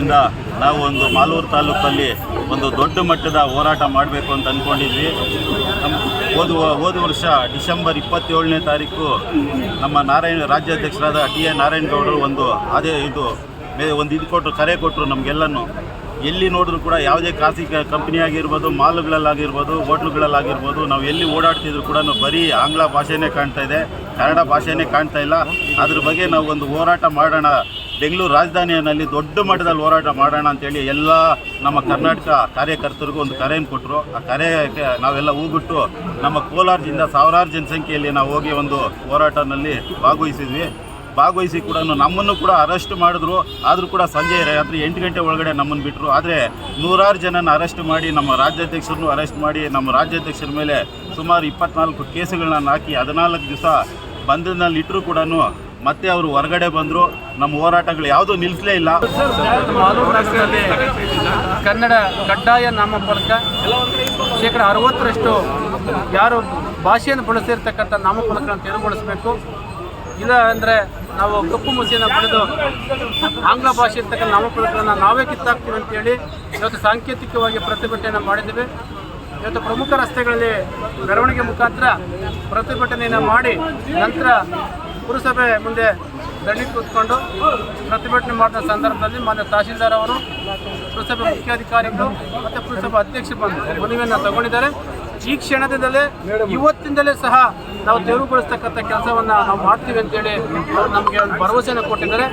ವತಿಯಿಂದ ನಾವು ಒಂದು ಮಾಲೂರು ತಾಲೂಕಲ್ಲಿ ಒಂದು ದೊಡ್ಡ ಮಟ್ಟದ ಹೋರಾಟ ಮಾಡಬೇಕು ಅಂತ ಅಂದ್ಕೊಂಡಿದ್ವಿ ನಮ್ಮ ಹೋದ ಹೋದ ವರ್ಷ ಡಿಸೆಂಬರ್ ಇಪ್ಪತ್ತೇಳನೇ ತಾರೀಕು ನಮ್ಮ ನಾರಾಯಣ, ರಾಜ್ಯಾಧ್ಯಕ್ಷರಾದ ಟಿ ಎ ನಾರಾಯಣಗೌಡರು ಒಂದು ಅದೇ ಇದು ಒಂದು ಇದು ಕೊಟ್ಟರು ಕರೆ ಕೊಟ್ಟರು ನಮಗೆಲ್ಲನೂ. ಎಲ್ಲಿ ನೋಡಿದ್ರು ಕೂಡ ಯಾವುದೇ ಖಾಸಗಿ ಕಂಪ್ನಿ ಆಗಿರ್ಬೋದು ಮಾಲ್ಗಳಲ್ಲಾಗಿರ್ಬೋದು, ಹೋಟ್ಲುಗಳಲ್ಲಾಗಿರ್ಬೋದು, ನಾವು ಎಲ್ಲಿ ಓಡಾಡ್ತಿದ್ರು ಕೂಡ ಬರೀ ಆಂಗ್ಲ ಭಾಷೆನೇ ಕಾಣ್ತಾ ಇದೆ, ಕನ್ನಡ ಭಾಷೆನೇ ಕಾಣ್ತಾ ಇಲ್ಲ. ಅದ್ರ ಬಗ್ಗೆ ನಾವು ಒಂದು ಹೋರಾಟ ಮಾಡೋಣ ಬೆಂಗಳೂರು ರಾಜಧಾನಿಯಲ್ಲಿ ದೊಡ್ಡ ಮಟ್ಟದಲ್ಲಿ ಹೋರಾಟ ಮಾಡೋಣ ಅಂತೇಳಿ ಎಲ್ಲ ನಮ್ಮ ಕರ್ನಾಟಕ ಕಾರ್ಯಕರ್ತರಿಗೂ ಒಂದು ಕರೆಯನ್ನು ಕೊಟ್ಟರು. ಆ ಕರೆಗೆ ನಾವೆಲ್ಲ ಹೋಗ್ಬಿಟ್ಟು ನಮ್ಮ ಕೋಲಾರದಿಂದ ಸಾವಿರಾರು ಜನಸಂಖ್ಯೆಯಲ್ಲಿ ನಾವು ಹೋಗಿ ಒಂದು ಹೋರಾಟದಲ್ಲಿ ಭಾಗವಹಿಸಿದ್ವಿ. ಭಾಗವಹಿಸಿ ಕೂಡ ನಮ್ಮನ್ನು ಕೂಡ ಅರೆಸ್ಟ್ ಮಾಡಿದ್ರು. ಆದರೂ ಕೂಡ ಸಂಜೆ ರಾತ್ರಿ ಎಂಟು ಗಂಟೆ ಒಳಗಡೆ ನಮ್ಮನ್ನು ಬಿಟ್ಟರು ಆದರೆ ನೂರಾರು ಜನನ ಅರೆಸ್ಟ್ ಮಾಡಿ ನಮ್ಮ ರಾಜ್ಯಾಧ್ಯಕ್ಷರನ್ನು ಅರೆಸ್ಟ್ ಮಾಡಿ ನಮ್ಮ ರಾಜ್ಯಾಧ್ಯಕ್ಷರ ಮೇಲೆ ಸುಮಾರು ಇಪ್ಪತ್ನಾಲ್ಕು ಕೇಸುಗಳನ್ನ ಹಾಕಿ ಹದಿನಾಲ್ಕು ದಿವಸ ಬಂಧನದಲ್ಲಿ ಇಟ್ಟರೂ ಕೂಡ ಮತ್ತೆ ಅವರು ಹೊರಗಡೆ ಬಂದರು. ನಮ್ಮ ಹೋರಾಟಗಳು ಯಾವುದೂ ನಿಲ್ಲಿಸಲೇ ಇಲ್ಲ. ಕನ್ನಡ ಕಡ್ಡಾಯ ನಾಮಫಲಕ ಶೇಕಡ ಅರವತ್ತರಷ್ಟು ಯಾರು ಭಾಷೆಯನ್ನು ಬಳಸಿರ್ತಕ್ಕಂಥ ನಾಮಫಲಕಗಳನ್ನು ತೆರವುಗೊಳಿಸಬೇಕು. ಇಲ್ಲ ಅಂದರೆ ನಾವು ಕಪ್ಪು ಮುಸಿಯನ್ನು ಪಡೆದು ಆಂಗ್ಲ ಭಾಷೆ ಇರ್ತಕ್ಕಂಥ ನಾಮಫಲಕಗಳನ್ನು ನಾವೇ ಕಿತ್ತಾಕ್ತೀವಿ ಅಂತೇಳಿ ಇವತ್ತು ಸಾಂಕೇತಿಕವಾಗಿ ಪ್ರತಿಭಟನೆ ಮಾಡಿದ್ದೀವಿ. ಇವತ್ತು ಪ್ರಮುಖ ರಸ್ತೆಗಳಲ್ಲಿ ಮೆರವಣಿಗೆ ಮುಖಾಂತರ ಪ್ರತಿಭಟನೆಯನ್ನು ಮಾಡಿ ನಂತರ ಪುರಸಭೆ ಮುಂದೆ ದಂಡಿ ಕೂತ್ಕೊಂಡು ಪ್ರತಿಭಟನೆ ಮಾಡಿದ ಸಂದರ್ಭದಲ್ಲಿ ಮಾನ್ಯ ತಹಶೀಲ್ದಾರ್ ಅವರು, ಪುರಸಭೆ ಮುಖ್ಯಾಧಿಕಾರಿಗಳು ಮತ್ತು ಪುರಸಭೆ ಅಧ್ಯಕ್ಷ ಬಂದು ಮನವಿಯನ್ನು ತಗೊಂಡಿದ್ದಾರೆ. ಈ ಕ್ಷಣದಿಂದಲೇ, ಇವತ್ತಿಂದಲೇ ಸಹ ನಾವು ತೆರವುಗೊಳಿಸ್ತಕ್ಕಂಥ ಕೆಲಸವನ್ನು ನಾವು ಮಾಡ್ತೀವಿ ಅಂತೇಳಿ ನಮಗೆ ಒಂದು ಭರವಸೆಯನ್ನು ಕೊಟ್ಟಿದ್ದಾರೆ.